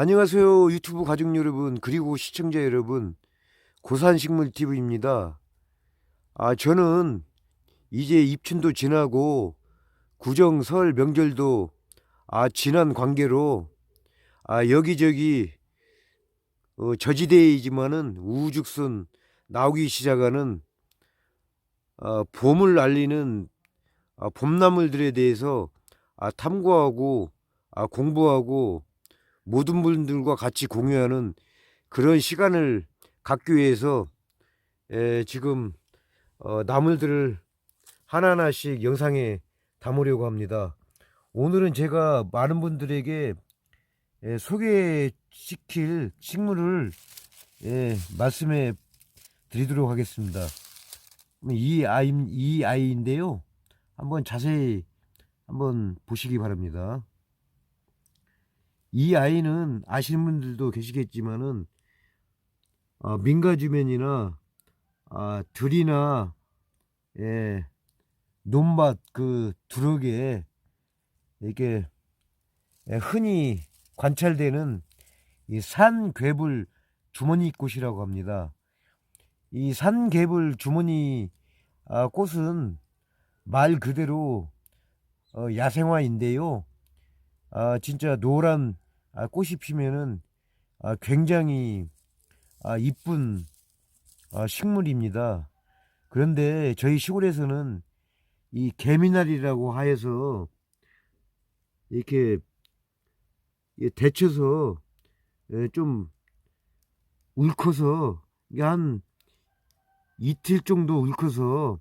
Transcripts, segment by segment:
안녕하세요 유튜브 가족 여러분 그리고 시청자 여러분. 고산식물TV입니다. 아 저는 이제 입춘도 지나고 구정 설 명절도 아 지난 관계로 아 여기저기 어, 저지대이지만은 우죽순 나오기 시작하는 아, 봄을 알리는 아, 봄나물들에 대해서 아, 탐구하고 아, 공부하고 모든 분들과 같이 공유하는 그런 시간을 갖기 위해서 에, 지금 어, 나물들을 하나하나씩 영상에 담으려고 합니다. 오늘은 제가 많은 분들에게 에, 소개시킬 식물을 예, 말씀해 드리도록 하겠습니다. 이 아이 이 아이인데요. 한번 자세히 한번 보시기 바랍니다. 이 아이는 아시는 분들도 계시겠지만은 아, 민가주면이나 아, 들이나 예, 논밭 그 두럭에 이렇게 예, 흔히 관찰되는 이 산괴불 주머니 꽃이라고 합니다. 이 산괴불 주머니 아, 꽃은 말 그대로 어, 야생화인데요. 아, 진짜 노란 아, 꽃이 피면은 아, 굉장히 아, 이쁜 아, 식물입니다. 그런데 저희 시골에서는 이 개미날이라고 하여서 이렇게 예, 데쳐서 예, 좀 울커서 한 이틀 정도 울커서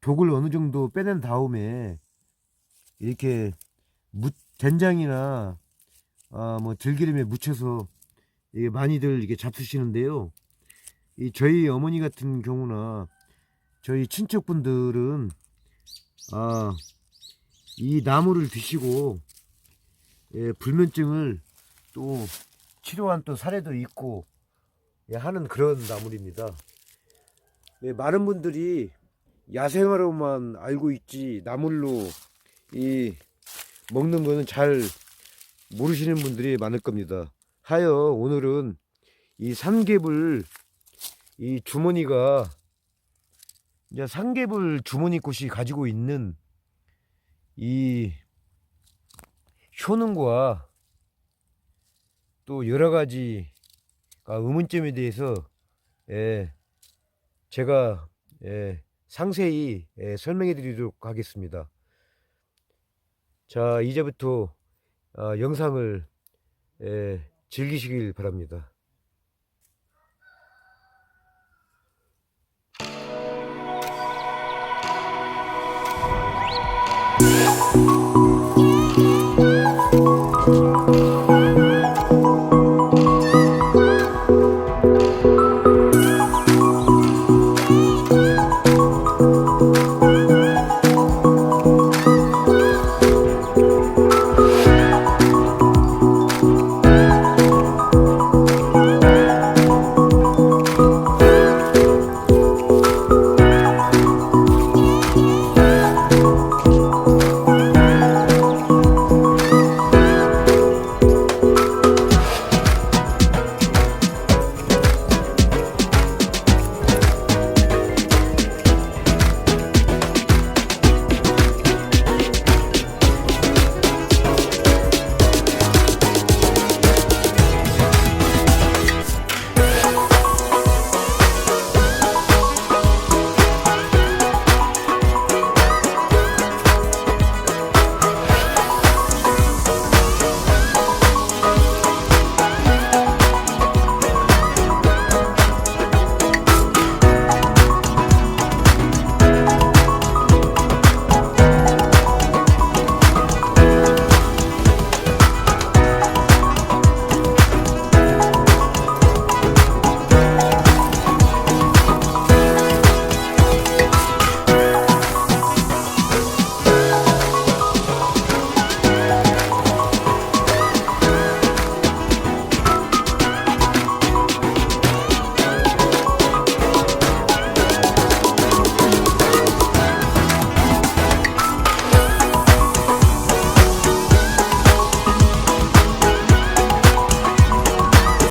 독을 어느 정도 빼낸 다음에 이렇게 무, 된장이나 아, 뭐 들기름에 묻혀서 이게 많이들 이게 잡수시는데요. 이 저희 어머니 같은 경우나 저희 친척분들은 아, 이 나무를 드시고 예, 불면증을 또 치료한 또 사례도 있고 예, 하는 그런 나물입니다. 예, 많은 분들이 야생화로만 알고 있지 나물로 이 먹는 거는 잘 모르시는 분들이 많을 겁니다. 하여 오늘은 이 삼개불 이 주머니가 이제 삼개불 주머니 꽃이 가지고 있는 이 효능과 또 여러 가지 의문점에 대해서 예, 제가 예, 상세히 예, 설명해 드리도록 하겠습니다. 자, 이제부터 어, 영상을 예, 즐기시길 바랍니다.